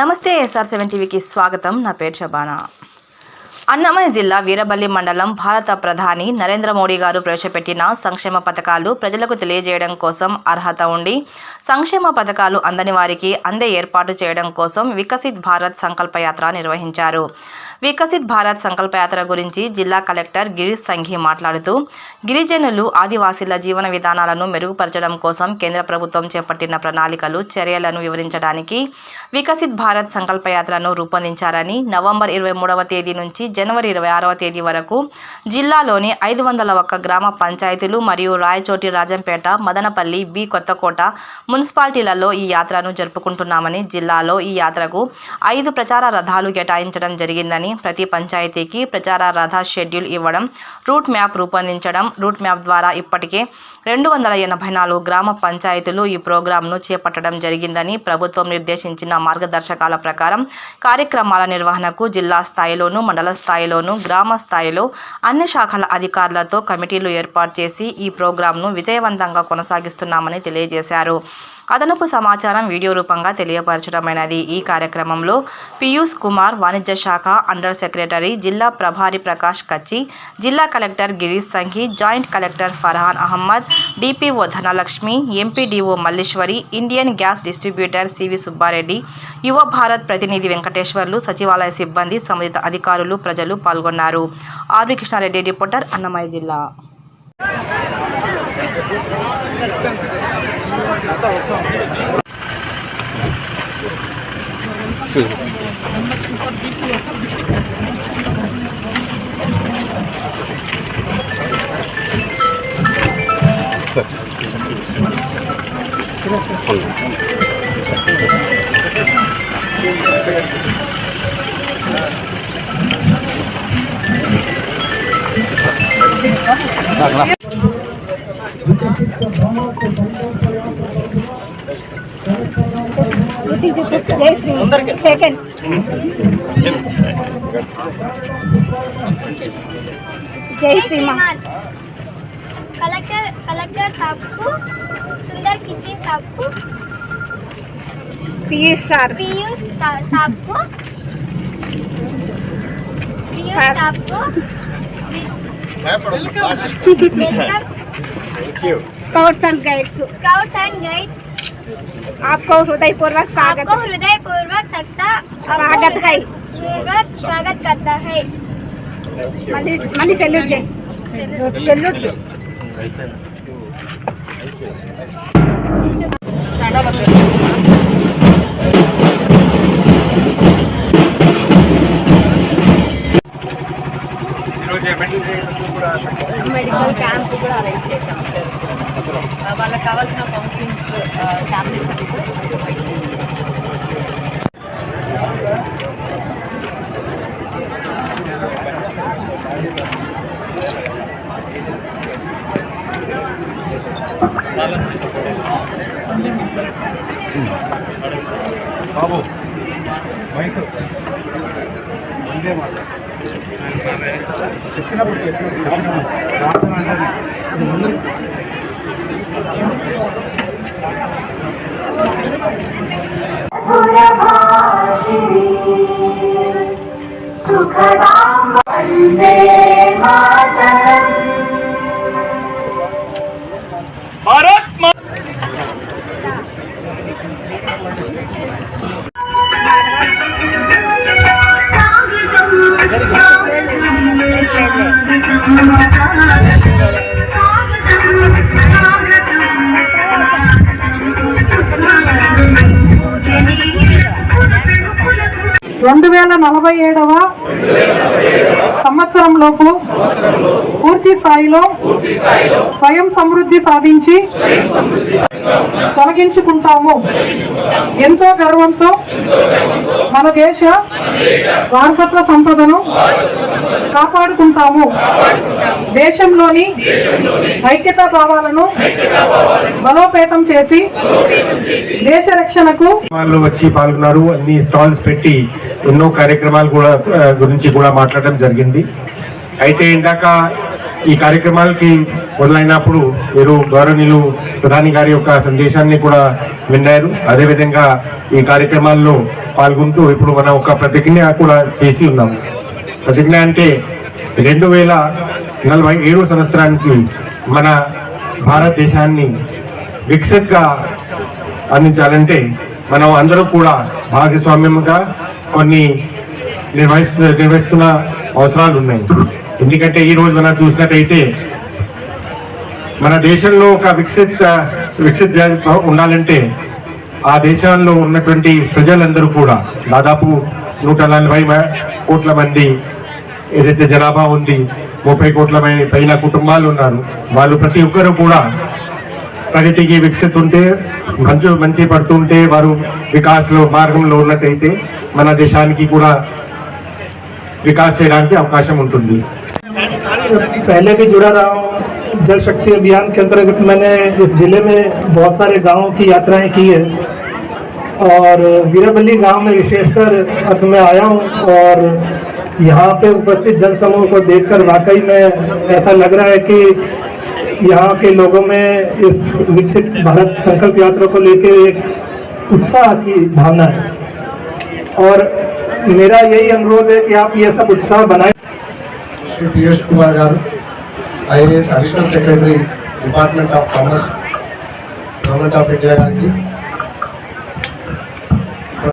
నమస్తే SR seven టీవీకి స్వాగతం. నా పేరు షబానా అన్నమయ్య జిల్లా వీరబల్లి మండలం భారత ప్రధాని నరేంద్ర మోడీ గారు ప్రవేశపెట్టిన సంక్షేమ పథకాలు ప్రజలకు తెలియజేయడం కోసం అర్హత ఉండి సంక్షేమ పథకాలు అందని వారికి అందే ఏర్పాటు చేయడం కోసం వికసిత్ భారత్ సంకల్పయాత్ర నిర్వహించారు. వికసిత్ భారత్ సంకల్ప యాత్ర గురించి జిల్లా కలెక్టర్ గిరీష్ సంఘి మాట్లాడుతూ గిరిజనులు ఆదివాసీల జీవన విధానాలను మెరుగుపరచడం కోసం కేంద్ర ప్రభుత్వం చేపట్టిన ప్రణాళికలు చర్యలను వివరించడానికి వికసిత్ భారత్ సంకల్ప యాత్రను రూపొందించారని నవంబర్ ఇరవై మూడవ తేదీ నుంచి జనవరి ఇరవై ఆరవ తేదీ వరకు జిల్లాలోని ఐదు వందల ఒక్క గ్రామ పంచాయతీలు మరియు రాయచోటి రాజంపేట మదనపల్లి బి కొత్తకోట మున్సిపాలిటీలలో ఈ యాత్రను జరుపుకుంటున్నామని జిల్లాలో ఈ యాత్రకు ఐదు ప్రచార రథాలు కేటాయించడం జరిగిందని ప్రతి పంచాయతీకి ప్రచార రథ షెడ్యూల్ ఇవ్వడం రూట్ మ్యాప్ రూపొందించడం రూట్ మ్యాప్ ద్వారా ఇప్పటికే రెండు వందల ఎనభై నాలుగు గ్రామ పంచాయతీలు ఈ ప్రోగ్రాంను చేపట్టడం జరిగిందని ప్రభుత్వం నిర్దేశించిన మార్గదర్శకాల ప్రకారం కార్యక్రమాల నిర్వహణకు జిల్లా స్థాయిలోనూ మండల స్థాయిలోనూ గ్రామ స్థాయిలో అన్ని శాఖల అధికారులతో కమిటీలు ఏర్పాటు చేసి ఈ ప్రోగ్రాంను విజయవంతంగా కొనసాగిస్తున్నామని తెలియజేశారు. అదనపు సమాచారం వీడియో రూపంగా తెలియపరచడమైనది. ఈ కార్యక్రమంలో పీయూష్ కుమార్ వాణిజ్య శాఖ అండర్ సెక్రటరీ జిల్లా ప్రభారి ప్రకాష్ కచ్చి జిల్లా collector Girish Sanghi joint collector Farhan Ahmed DPO Dhanalakshmi MPDO Malleswari Indian gas distributor CV Subbareddy Yuva Bharat ప్రతినిధి వెంకటేశ్వర్లు సచివాలయ సిబ్బంది సంబంధిత అధికారులు ప్రజలు పాల్గొన్నారు. ఆర్వి కృష్ణారెడ్డి రిపోర్టర్ అన్నమయ్య జిల్లా. జై శ్రీ సెకండ్ జై శ్రీమా Piyush sir. Piyush को scouts and guides scouts and guides आपको हृदय पूर्वक स्वागत। आपको हृदय पूर्वक सकता स्वागत है। पूर्वक स्वागत करता है। मंदिर मंदिर सेल्यूट जय सेल्यूट जय మెడికల్ క్యాంప్ కూడా అరేంజ్ చేశాం సార్ ఆ, వాళ్ళకి కావాల్సిన కౌన్సిలింగ్స్ టాబ్లెట్స్ అవి కూడా ప్రొవైడ్ చేశాం బాబు బైక్ వందే మాట చెప్పినప్పుడు చెప్పినప్పుడు సుఖదాం వందే మాతరం. రెండు వేల నలభై ఏడవ సంవత్సరంలోపు పూర్తి స్థాయిలో స్వయం సమృద్ధి సాధించి తొలగించుకుంటాము. ఎంతో గర్వంతో మన దేశ వారసత్వ సంపదను కాపాడుకుంటాము. దేశంలోని ఐక్యతా భావాలను బలోపేతం చేసి దేశ రక్షణకు వాళ్ళు వచ్చి పాల్గొన్నారు. అన్ని స్టాల్స్ పెట్టి ఎన్నో కార్యక్రమాలు కూడా గురించి కూడా మాట్లాడడం జరిగింది. అయితే ఇందాక ఈ కార్యక్రమాలకి మొదలైనప్పుడు మీరు గౌరవనీయులు ప్రధాని గారి యొక్క సందేశాన్ని కూడా విన్నారు అదేవిధంగా ఈ కార్యక్రమాల్లో పాల్గొంటూ ఇప్పుడు మనం ఒక ప్రతిజ్ఞ కూడా చేసి ఉన్నాము. ప్రతిజ్ఞ అంటే రెండు వేల నలభై ఏడు సంవత్సరానికి మన భారతదేశాన్ని వికసిత్గా అందించాలంటే మనం అందరూ కూడా భాగస్వామ్యంగా కొన్ని నిర్వహిస్తు నిర్వహిస్తున్న అవసరాలు ఉన్నాయి. ఎందుకంటే ఈరోజు మనం చూసినట్టయితే మన దేశంలో ఒక వికసిత వికసిత ఉండాలంటే ఆ దేశంలో ఉన్నటువంటి ప్రజలందరూ కూడా దాదాపు నూట నలభై మ- కోట్ల మంది ఏదైతే జనాభా ఉంది ముప్పై కోట్ల మై- పైన కుటుంబాలు ఉన్నారు వాళ్ళు ప్రతి ఒక్కరు కూడా ప్రగతికి వికసిత్ ఉంటే మంచి మంచి పడుతుంటే వారు వికాస్లో మార్గంలో ఉన్నట్టయితే మన దేశానికి కూడా వికాస్ చేయడానికి అవకాశం ఉంటుంది पहले भी जुड़ा रहा हूँ जल शक्ति अभियान के अंतर्गत मैंने इस जिले में बहुत सारे गांवों की यात्राएं की है और वीरबली गाँव में विशेषकर अब मैं आया हूँ और यहाँ पे उपस्थित जनसमूह को देखकर वाकई में ऐसा लग रहा है कि यहाँ के लोगों में इस विकसित भारत संकल्प यात्रा को लेकर एक उत्साह की भावना है। और मेरा यही अनुरोध है कि आप ये सब उत्साह बनाए। Shri Piyush Kumar garu I additional secretary department of commerce government of India Gandhi.